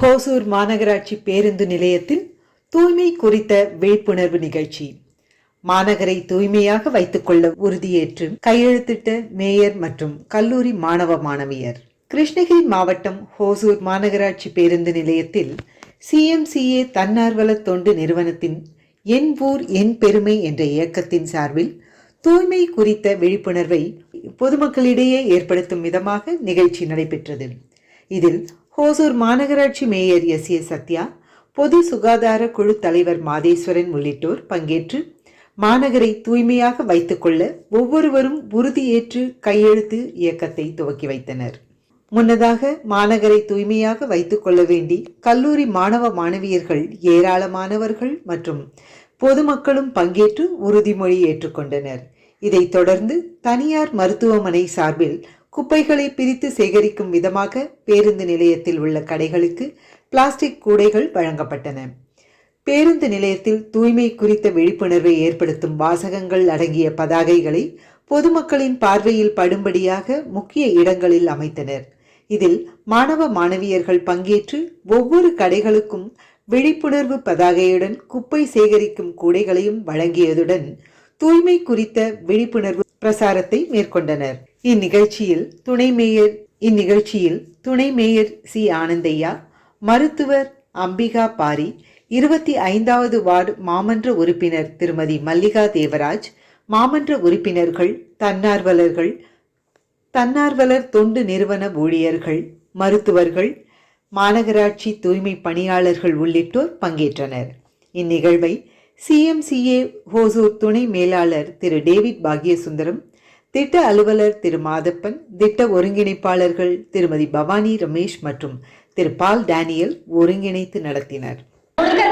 ஹோசூர் மாநகராட்சி பேருந்து நிலையத்தில் தூய்மை குறித்த விழிப்புணர்வு நிகழ்ச்சி. மாநகரை தூய்மையாக வைத்துக்கொள்ள உறுதியேற்று கையெழுத்திட்ட மேயர் மற்றும் கல்லூரி மாணவ மாணவியர். கிருஷ்ணகிரி மாவட்டம் ஹோசூர் மாநகராட்சி பேருந்து நிலையத்தில் சிஎம்சிஏ தன்னார்வல தொண்டு நிறுவனத்தின் என் ஊர் என் பெருமை என்ற இயக்கத்தின் சார்பில் தூய்மை குறித்த விழிப்புணர்வை பொதுமக்களிடையே ஏற்படுத்தும் விதமாக நிகழ்ச்சி நடைபெற்றது. இதில் ஹோசூர் மாநகராட்சி மேயர் எஸ் ஏ சத்யா பொது சுகாதார குழு தலைவர் மாதேஸ்வரன் உள்ளிட்டோர் பங்கேற்று மாநகரை தூய்மையாக வைத்துக்கொள்ள ஒவ்வொருவரும் உறுதியேற்று கையெழுத்து இயக்கத்தை துவக்கி வைத்தனர். முன்னதாக மாநகரை தூய்மையாக வைத்துக்கொள்ள வேண்டி கல்லூரி மாணவ மாணவியர்கள் ஏராளமானவர்கள் மற்றும் பொதுமக்களும் பங்கேற்று உறுதிமொழி ஏற்றுக்கொண்டனர் இதைத் தொடர்ந்து தனியார் மருத்துவமனை சார்பில் குப்பைகளை பிரித்து சேகரிக்கும் விதமாக பேருந்து நிலையத்தில் உள்ள கடைகளுக்கு பிளாஸ்டிக் கூடைகள் வழங்கப்பட்டன. பேருந்து நிலையத்தில் தூய்மை குறித்த விழிப்புணர்வை ஏற்படுத்தும் வாசகங்கள் அடங்கிய பதாகைகளை பொதுமக்களின் பார்வையில் படும்படியாக முக்கிய இடங்களில் அமைத்தனர். இதில் மாணவ மாணவியர்கள் பங்கேற்று ஒவ்வொரு கடைகளுக்கும் விழிப்புணர்வு பதாகையுடன் குப்பை சேகரிக்கும் கூடைகளையும் வழங்கியதுடன் தூய்மை குறித்த விழிப்புணர்வு பிரசாரத்தை மேற்கொண்டனர். இந்நிகழ்ச்சியில் துணை மேயர் இந்நிகழ்ச்சியில் துணை மேயர் சி ஆனந்தையா மருத்துவர் அம்பிகா பாரி இருபத்தி ஐந்தாவது வார்டு மாமன்ற உறுப்பினர் திருமதி மல்லிகா தேவராஜ் மாமன்ற உறுப்பினர்கள் தன்னார்வலர்கள் தன்னார்வலர் தொண்டு நிறுவன ஊழியர்கள் மருத்துவர்கள் மாநகராட்சி தூய்மை பணியாளர்கள் உள்ளிட்டோர் பங்கேற்றனர். இந்நிகழ்வை சிஎம்சிஏ ஹோசூர் துணை மேலாளர் திரு டேவிட் பாக்யசுந்தரம் திட்ட அலுவலர் திரு மாதப்பன் திட்ட ஒருங்கிணைப்பாளர்கள் திருமதி பவானி ரமேஷ் மற்றும் திரு பால் டேனியல் ஒருங்கிணைத்து நடத்தினர். முழுக்க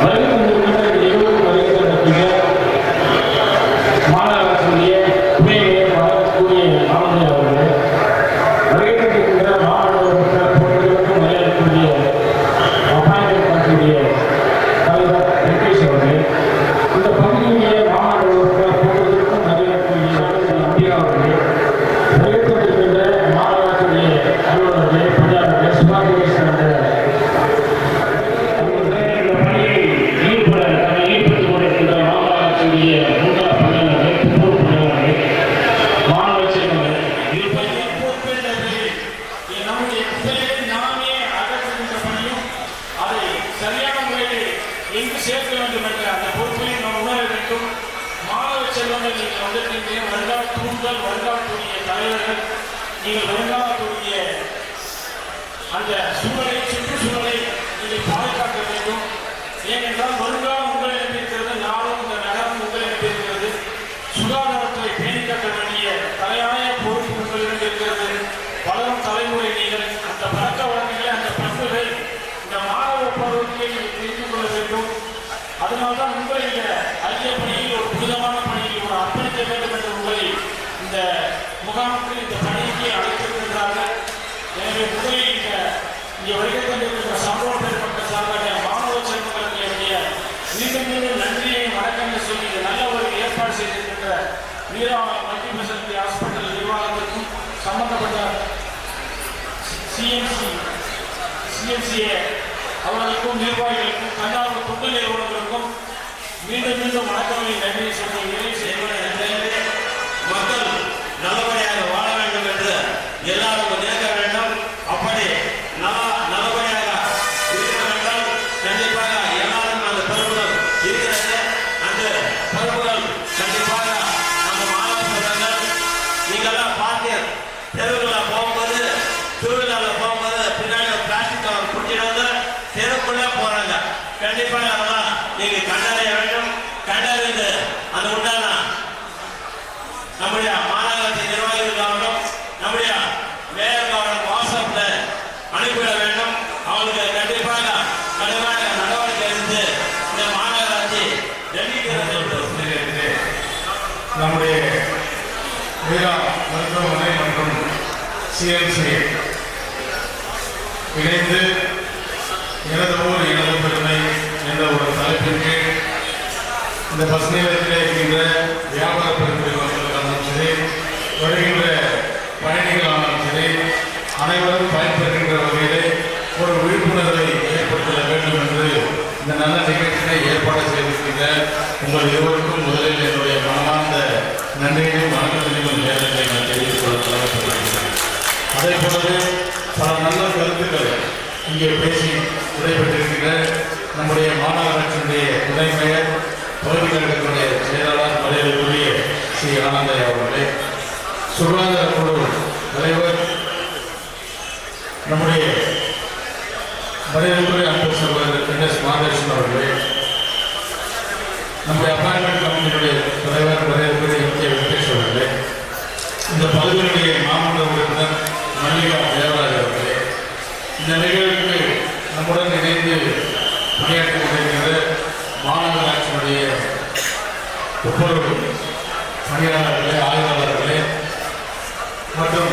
Hallelujah. நீங்கள் வருங்காலக்கூடிய அந்த சூழலை சுற்றுச்சூழலை நீங்கள் பாதுகாக்க வேண்டும். ஏனென்றால் வருங்காலம் உங்களிடம் இருக்கிறது நாளும் இந்த நகரம் உங்களிடம் இருக்கிறது சுகாதாரத்தை பேணி வேண்டிய தலையாய பொறுப்பு உங்களிடம் இருக்கிறது வளரும் தலைமுறை நீங்கள் அந்த பழக்க வழங்கிய அந்த பண்புகள் இந்த மாணவ பருவத்தை நீங்கள் தெரிந்து கொள்ள வேண்டும். அதனால்தான் உங்களுடைய சிஎம்சி சிஎம்சிஏ அவர்களுக்கும் நிர்வாகிகளுக்கும் தன்னார்வ தொண்டு நிறுவனங்களுக்கும் மீண்டும் மீண்டும் வணக்கங்களை நன்றியை சொல்லி நிறைவு செய்வது இணைந்து எனது ஊர் எனது என்ற ஒரு தலைப்பின் கீழ் இந்த பஸ் நிலையத்திலே இருக்கின்ற வியாபார பெருமைகளுக்கானாலும் சரி வருகின்ற பயணிகளானாலும் சரி அனைவரும் பயன்பெறுகின்ற வகையிலே ஒரு விழிப்புணர்வை ஏற்படுத்த வேண்டும் என்று இந்த நல்ல நிகழ்ச்சியை ஏற்பாடு செய்திருக்கின்ற உங்கள் இருவருக்கும் முதலில் என்னுடைய மனமார்ந்த நன்றி இங்கே பேசி விடைபெற்றிருக்கிற நம்முடைய மாநகராட்சியினுடைய துணை மேயர் பகுதி கழகத்தினுடைய செயலாளர் மலையிலுரிய ஸ்ரீ ஆனந்தையா அவர்களே. சுகாதார குழு தலைவர் நம்முடைய மலையிலுரிய அன்பு சகோதரர் கணேஷ் மாதேசன் அவர்களே. நம்முடைய அப்பார்ட்மெண்ட் கமிட்டியினுடைய தலைவர் மலையிலுரிய எம். கே. வெங்கடேஷ் அவர்களே. இந்த பகுதியினுடைய மாமன்ற உறுப்பினர் மல்லிகா தேவராஜ் அவர்களே. இந்த நிகழ்வு நம்முடன் இணைந்து பணியாற்றி கொண்டிருக்கிற மாநகராட்சியினுடைய ஒவ்வொரு பணியாளர்களே ஆய்வாளர்களே மற்றும்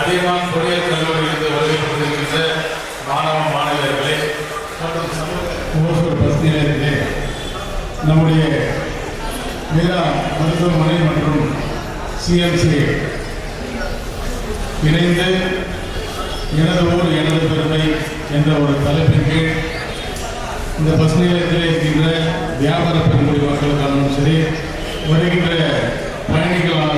அதிகமான பொறியியல் கல்லூரியிலிருந்து வருகை கொண்டிருக்கின்ற மாணவ மாணவியர்களே மற்றும் ஒவ்வொரு பகுதியிலே நம்முடைய மீரா மருத்துவமனை மற்றும் சிஎம்சி இணைந்து எனது ஊர் எனது பெருமை என்ற ஒரு தலைப்பின் கீழ் இந்த பஸ் நிலையத்தில் இருக்கின்ற வியாபார பெருமொழி மக்களுக்காகவும் சரி வருகின்ற பயணிகளாக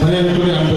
மரியாதைக்குரிய அன்பு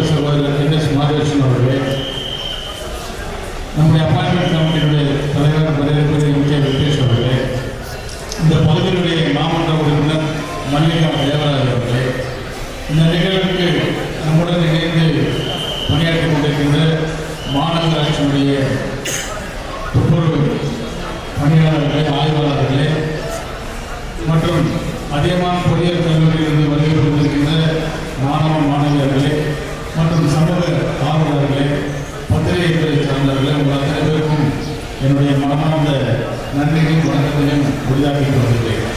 அந்த நன்மையும் வணக்கத்தையும் உறுதியாக்கிக் கொண்டிருக்கிறேன்.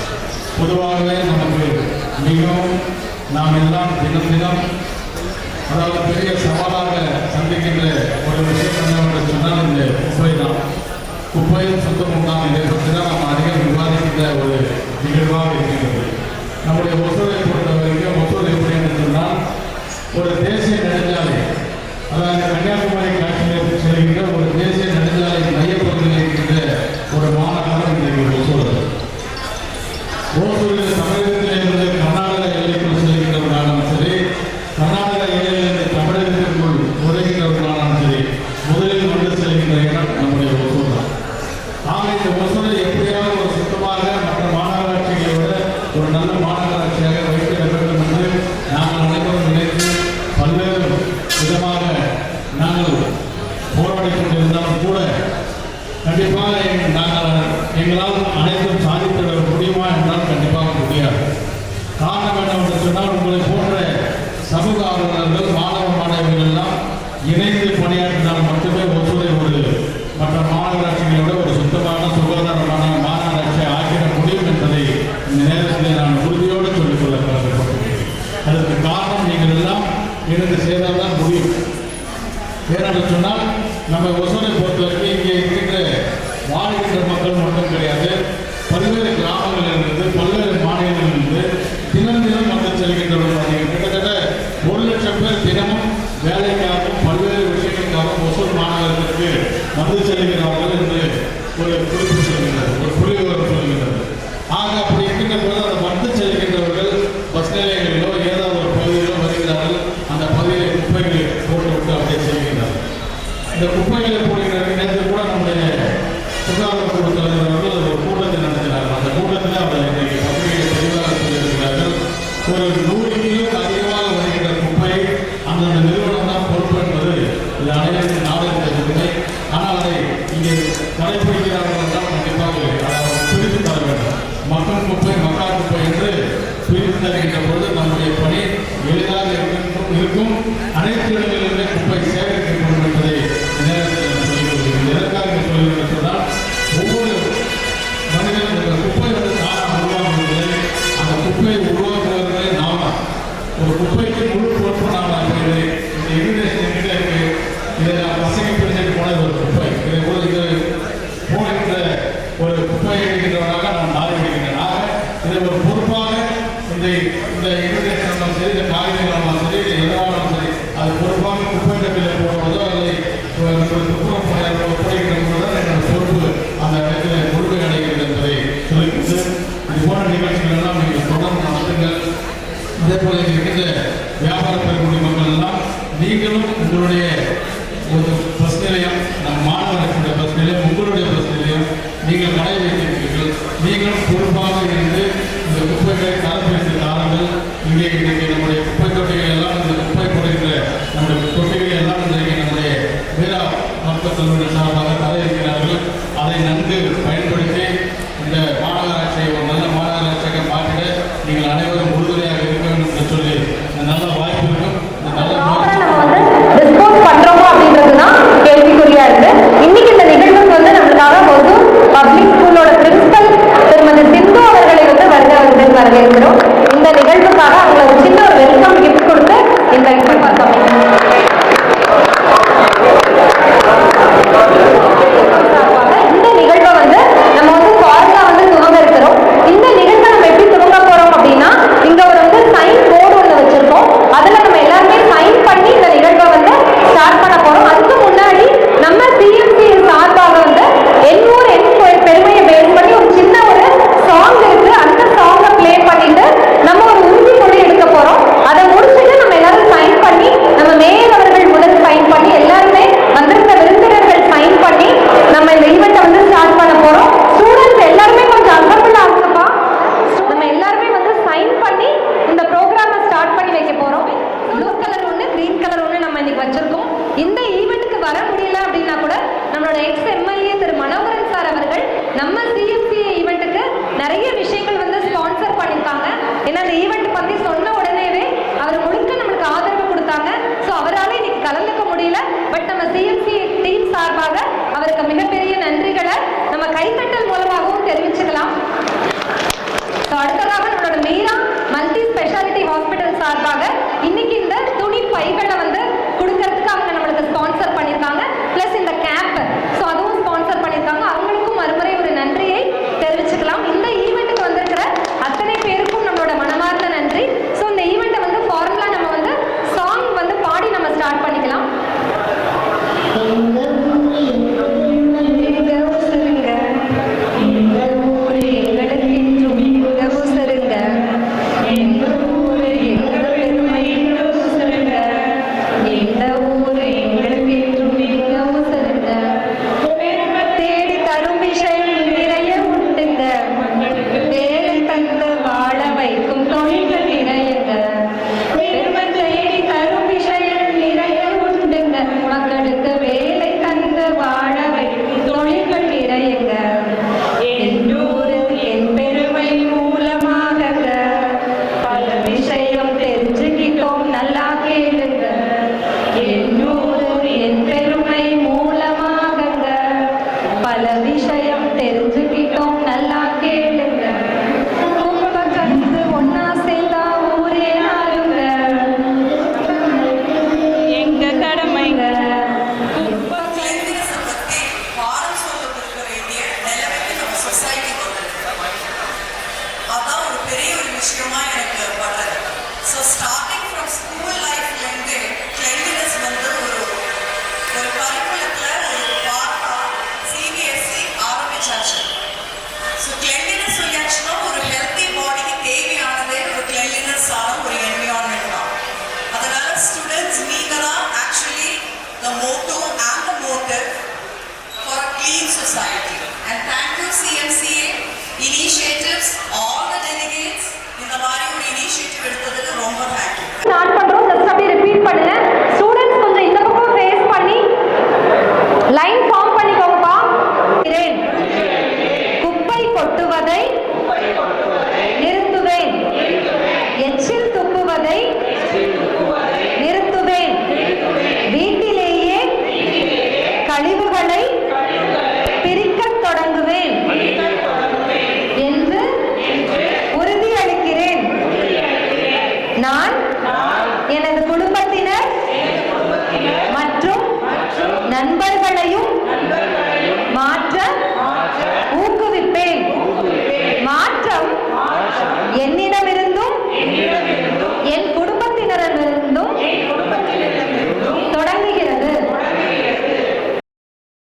பொதுவாகவே நமக்கு மிகவும் நாம் எல்லாம் தினம் தினம் அதாவது பெரிய சவாலாக சந்திக்கின்ற ஒரு விஷயம் என்னவென்று சொன்னால் இந்த குப்பை தான். குப்பையும் சுத்தமும் தான் இதை பற்றி தான் நாம் அதிகம் விவாதிக்கின்ற ஒரு நிகழ்வாக இருக்கின்றது. நம்முடைய ஒசூரை பொறுத்த வரைக்கும் ஒசூர் எப்படி என்று சொன்னால் ஒரு தேசிய நெடுஞ்சாலை அதாவது கன்னியாகுமரி காஷ்மீர் செல்கின்ற ஒரு தேசிய நெடுஞ்சாலை ஆலோசனைகளோடு ஒரு சுத்தமான சுகாதாரமான மாநகராட்சியை ஆக்கிட முடியும் என்பதை இந்த நேரத்தில் நான் உறுதியோடு சொல்லிக்கொள்ள கலந்துகொள்கிறேன் அதற்கு காரணம் நீங்கள் எல்லாம் இணைந்து சேர்ந்தால்தான் முடியும். ஏன்னு சொன்னால் அதே போல் இங்கே இருந்த வியாபாரம் பெறக்கூடிய மக்கள் எல்லாம் நீங்களும் உங்களுடைய ஒரு பஸ் நிலையம் நம் மாணவர்களுடைய பஸ் நிலையம் உங்களுடைய பஸ் நிலையம் நீங்கள் கடை வைத்திருக்கிறீர்கள் நீங்களும் So cleanliness reaction a healthy bodyக்கு தேவையானது ஒரு cleanliness ஆன ஒரு environment தான் அதனால students நீங்க actually the motto and the motive for a clean society. And thank you CMCA initiatives. All the delegates இந்த மாதிரி ஒரு initiative எடுத்ததுக்கு ரொம்ப thank you.